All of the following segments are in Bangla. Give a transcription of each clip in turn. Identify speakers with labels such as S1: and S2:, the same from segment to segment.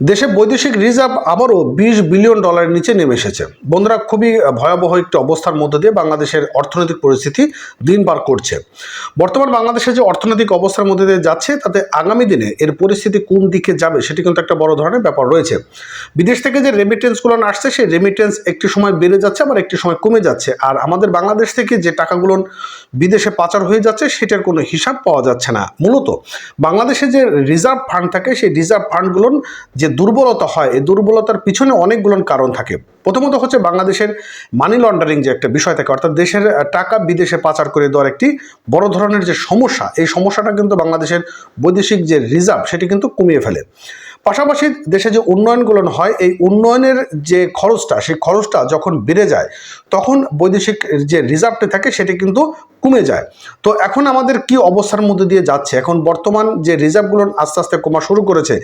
S1: দেশে বৈদেশিক রিজার্ভ আবারও বিশ বিলিয়ন ডলারের নিচে নেমে এসেছে। বন্ধুরা, খুবই ভয়াবহ একটি অবস্থার মধ্যে দিয়ে বাংলাদেশের অর্থনৈতিক পরিস্থিতি দিন পার করছে। বর্তমান বাংলাদেশের যে অর্থনৈতিক অবস্থার মধ্যে দিয়ে যাচ্ছে, তাতে আগামী দিনে এর পরিস্থিতি কোন দিকে যাবে সেটি কিন্তু একটা বড় ধরনের ব্যাপার রয়েছে। বিদেশ থেকে যে রেমিটেন্সগুলো আসছে, সেই রেমিটেন্স একটি সময় বেড়ে যাচ্ছে, আবার একটি সময় কমে যাচ্ছে। আর আমাদের বাংলাদেশ থেকে যে টাকাগুলো বিদেশে পাচার হয়ে যাচ্ছে, সেটার কোনো হিসাব পাওয়া যাচ্ছে না। মূলত বাংলাদেশে যে রিজার্ভ ফান্ড থাকে, সেই রিজার্ভ ফান্ডগুলোর যে দুর্বলতা হয়, এই দুর্বলতার পিছনে অনেকগুলো কারণ থাকে। প্রথমত হচ্ছে বাংলাদেশের মানি লন্ডারিং যে একটা বিষয় থাকে, অর্থাৎ দেশের টাকা বিদেশে পাচার করে দেওয়ার একটি বড় ধরনের যে সমস্যা, এই সমস্যাটা কিন্তু বাংলাদেশের বৈদেশিক যে রিজার্ভ সেটি কিন্তু কমিয়ে ফেলে। পাশাপাশি দেশে যে উন্নয়নগুলো হয়, এই উন্নয়নের যে খরচটা, সেই খরচটা যখন বেড়ে যায়, তখন বৈদেশিক যে রিজার্ভটি থাকে সেটি কিন্তু কমে যায়। তো এখন আমাদের কি অবস্থার মধ্যে দিয়ে যাচ্ছে? এখন বর্তমান যে রিজার্ভগুলো আস্তে আস্তে কমা শুরু করেছে,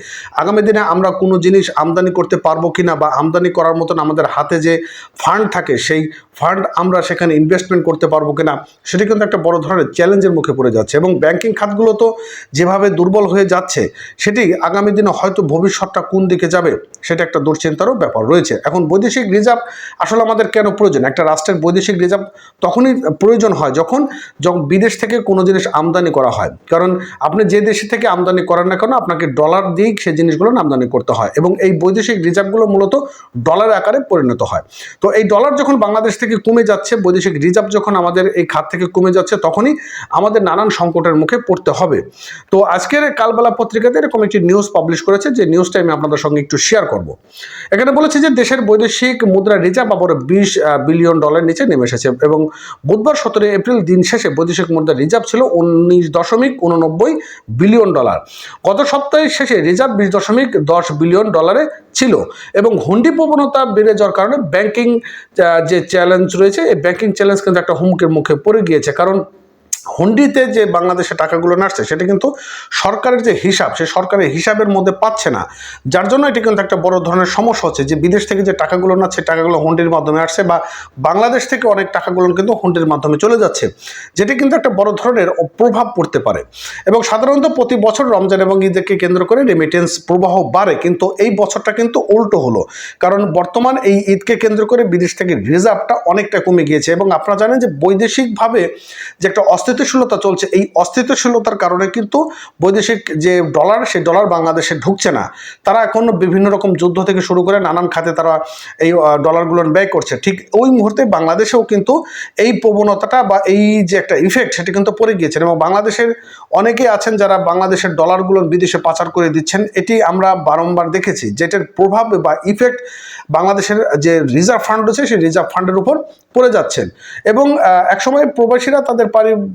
S1: আগামী দিনে আমরা কোনো জিনিস আমদানি করতে পারব কি না বা আমদানি করার মতন আমাদের হাতে যে ফান্ড থাকে, সেই ফান্ড আমরা সেখানে ইনভেস্টমেন্ট করতে পারব কি না সেটি কিন্তু একটা বড় ধরনের চ্যালেঞ্জের মুখে পড়ে যাচ্ছে। এবং ব্যাংকিং খাতগুলো তো যেভাবে দুর্বল হয়ে যাচ্ছে, সেটি আগামী দিনে হয়তো ভবিষ্যৎটা কোন দিকে যাবে সেটা একটা দুশ্চিন্তারও ব্যাপার রয়েছে। এখন বৈদেশিক রিজার্ভ আসলে আমাদের কেন প্রয়োজন? একটা রাষ্ট্রের বৈদেশিক রিজার্ভ তখনই প্রয়োজন হয় যখন যখন বিদেশ থেকে কোনো জিনিস আমদানি করা হয়। কারণ আপনি যে দেশে থেকে আমদানি করেন না কেন আপনাকে ডলার দিয়েই সেই জিনিসগুলো আমদানি করতে হয় এবং এই বৈদেশিক রিজার্ভগুলো মূলত ডলার আকারে পরিণত হয়। তো এই ডলার যখন বাংলাদেশ থেকে কমে যাচ্ছে, বৈদেশিক রিজার্ভ যখন আমাদের এই খাত থেকে কমে যাচ্ছে, তখনই আমাদের নানান সংকটের মুখে পড়তে হবে। তো আজকের কালবেলা পত্রিকাতে এরকম একটি নিউজ পাবলিশ করেছে যে নিউজটা আমি আপনাদের সঙ্গে একটু শেয়ার করব। এখানে বলেছে যে দেশের বৈদেশিক মুদ্রা রিজার্ভ আবার বিশ বিলিয়ন ডলার নিচে নেমে এসেছে এবং বুধবার সতেরো এপ্রিল দিন শেষে বৈদেশিক মুদ্রা রিজার্ভ ছিল উনিশ দশমিক উননব্বই বিলিয়ন ডলার গত সপ্তাহের শেষে রিজার্ভ বিশ দশমিক দশ বিলিয়ন ডলারে ছিল এবং হুন্ডি প্রবণতা বেড়ে যাওয়ার কারণে ব্যাংকিং যে চ্যালেঞ্জ রয়েছে, এই ব্যাংকিং চ্যালেঞ্জ কিন্তু একটা হুমকির মুখে পড়ে গিয়েছে। কারণ হুন্ডিতে যে বাংলাদেশে টাকাগুলো নাড়ছে, সেটা কিন্তু সরকারের যে হিসাব, সে সরকারের হিসাবের মধ্যে পাচ্ছে না। যার জন্য এটি কিন্তু একটা বড় ধরনের সমস্যা হচ্ছে যে বিদেশ থেকে যে টাকাগুলো নাচ্ছে টাকাগুলো হুন্ডির মাধ্যমে আসছে বা বাংলাদেশ থেকে অনেক টাকাগুলো কিন্তু হুন্ডির মাধ্যমে চলে যাচ্ছে, যেটি কিন্তু একটা বড় ধরনের প্রভাব পড়তে পারে। এবং সাধারণত প্রতি বছর রমজান এবং ঈদকে কেন্দ্র করে রেমিটেন্স প্রবাহ বাড়ে, কিন্তু এই বছরটা কিন্তু উল্টো হলো। কারণ বর্তমান এই ঈদকে কেন্দ্র করে বিদেশ থেকে রিজার্ভটা অনেকটা কমে গিয়েছে এবং আপনারা জানেন যে বৈদেশিকভাবে যে একটা অস্থিতিশীলতা চলছে। এই অস্থিতিশীলতার কারণে কিন্তু বৈদেশিক যে ডলার, সেই ডলার বাংলাদেশে ঢুকছে না। তারা এখন বিভিন্ন রকম যুদ্ধ থেকে শুরু করে নানান খাতে তারা এই ডলারগুলো ব্যয় করছে। ঠিক ওই মুহূর্তে বাংলাদেশেও কিন্তু এই প্রবণতাটা বা এই যে একটা ইফেক্ট সেটি কিন্তু পড়ে গিয়েছে। এবং বাংলাদেশের অনেকে আছেন যারা বাংলাদেশের ডলারগুলো বিদেশে পাচার করে দিচ্ছেন, এটি আমরা বারংবার দেখেছি। যেটার প্রভাব বা ইফেক্ট বাংলাদেশের যে রিজার্ভ ফান্ড রয়েছে, সেই রিজার্ভ ফান্ডের উপর পড়ে যাচ্ছেন। এবং একসময় প্রবাসীরা তাদের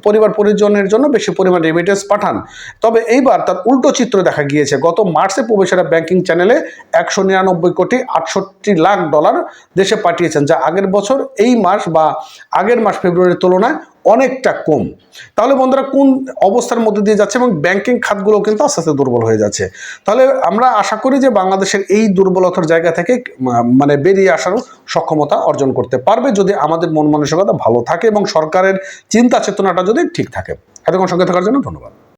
S1: পরিবার পরিজনের জন্য বেশি পরিমাণ রেমিটেন্স পাঠান। তবে এইবার তার উল্টো চিত্র দেখা গিয়েছে। গত মার্চে প্রবাসীরা ব্যাংকিং চ্যানেলে একশো নিরানব্বই কোটি আটষট্টি লাখ ডলার দেশে পাঠিয়েছেন, যা আগের বছর এই মাস বা আগের মাস ফেব্রুয়ারির তুলনায় অনেকটা কম। তাহলে বন্ধুরা কোন অবস্থার মধ্যে দিয়ে যাচ্ছে এবং ব্যাংকিং খাতগুলো কিন্তু আস্তে আস্তে দুর্বল হয়ে যাচ্ছে। তাহলে আমরা আশা করি যে বাংলাদেশের এই দুর্বলতার জায়গা থেকে মানে বেরিয়ে আসার সক্ষমতা অর্জন করতে পারবে যদি আমাদের মন মানসিকতা ভালো থাকে এবং সরকারের চিন্তা চেতনাটা যদি ঠিক থাকে। এতক্ষণ সঙ্গে থাকার জন্য ধন্যবাদ।